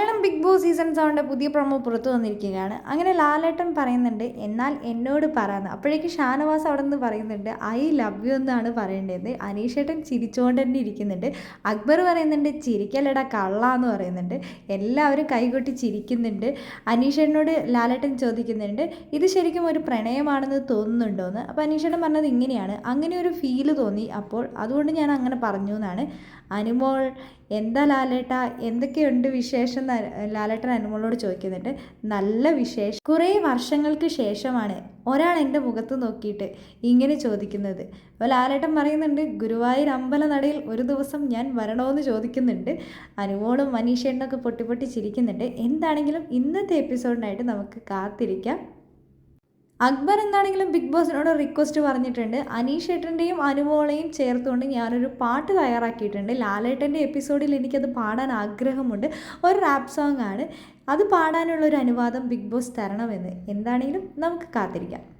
Malayalam big Boss season സെവന്റെ പുതിയ promo പുറത്തു വന്നിരിക്കുകയാണ്. അങ്ങനെ ലാലേട്ടൻ പറയുന്നുണ്ട് എന്നാൽ എന്നോട് പറയാന്ന്. അപ്പോഴേക്ക് ഷാനവാസ് അവിടെ നിന്ന് പറയുന്നുണ്ട് ഐ ലവ് യു എന്നാണ് പറയേണ്ടത്. അനീഷേട്ടൻ ചിരിച്ചുകൊണ്ട് തന്നെ ഇരിക്കുന്നുണ്ട്. അക്ബർ പറയുന്നുണ്ട് ചിരിക്കല്ലടാ കള്ള എന്ന് പറയുന്നുണ്ട്. എല്ലാവരും കൈകൊട്ടി ചിരിക്കുന്നുണ്ട്. അനീഷേട്ടനോട് ലാലേട്ടൻ ചോദിക്കുന്നുണ്ട് ഇത് ശരിക്കും ഒരു പ്രണയമാണെന്ന് തോന്നുന്നുണ്ടോ എന്ന് അപ്പോൾ അനീഷേട്ടൻ പറഞ്ഞത് ഇങ്ങനെയാണ്. അങ്ങനെ ഒരു ഫീൽ തോന്നി അപ്പോൾ. അതുകൊണ്ട് ഞാൻ അങ്ങനെ പറഞ്ഞു എന്നാണ് അനുമോൾ എന്താ ലാലേട്ട? എന്തൊക്കെയുണ്ട് വിശേഷം ലാലേട്ടൻ അനുമോളോട് ചോദിക്കുന്നുണ്ട്. നല്ല വിശേഷം. കുറേ വർഷങ്ങൾക്ക് ശേഷമാണ് ഒരാൾ എന്റെ മുഖത്ത് നോക്കിയിട്ട് ഇങ്ങനെ ചോദിക്കുന്നത്. അപ്പോൾ ലാലേട്ടൻ പറയുന്നുണ്ട് ഗുരുവായൂർ അമ്പല നടയിൽ ഒരു ദിവസം ഞാൻ വരണമെന്ന് ചോദിക്കുന്നുണ്ട്. അനുമോളും മനീഷേട്ടനൊക്കെ പൊട്ടി പൊട്ടി ചിരിക്കുന്നുണ്ട്. എന്താണെങ്കിലും ഇന്നത്തെ എപ്പിസോഡിനായിട്ട് നമുക്ക് കാത്തിരിക്കാം. അക്ബർ എന്താണെങ്കിലും ബിഗ് ബോസിനോട് റിക്വസ്റ്റ് പറഞ്ഞിട്ടുണ്ട്. അനീഷ് ഏട്ടന്റെയും അനുമോളെയും ചേർത്തുകൊണ്ട് ഞാനൊരു പാട്ട് തയ്യാറാക്കിയിട്ടുണ്ട്. ലാലേട്ടന്റെ എപ്പിസോഡിൽ എനിക്കത് പാടാൻ ആഗ്രഹമുണ്ട്. ഒരു റാപ്പ് സോങ് ആണ്. അത് പാടാനുള്ള ഒരു അനുവാദം ബിഗ് ബോസ് തരണമെന്ന് എന്താണെങ്കിലും നമുക്ക് കാത്തിരിക്കാം.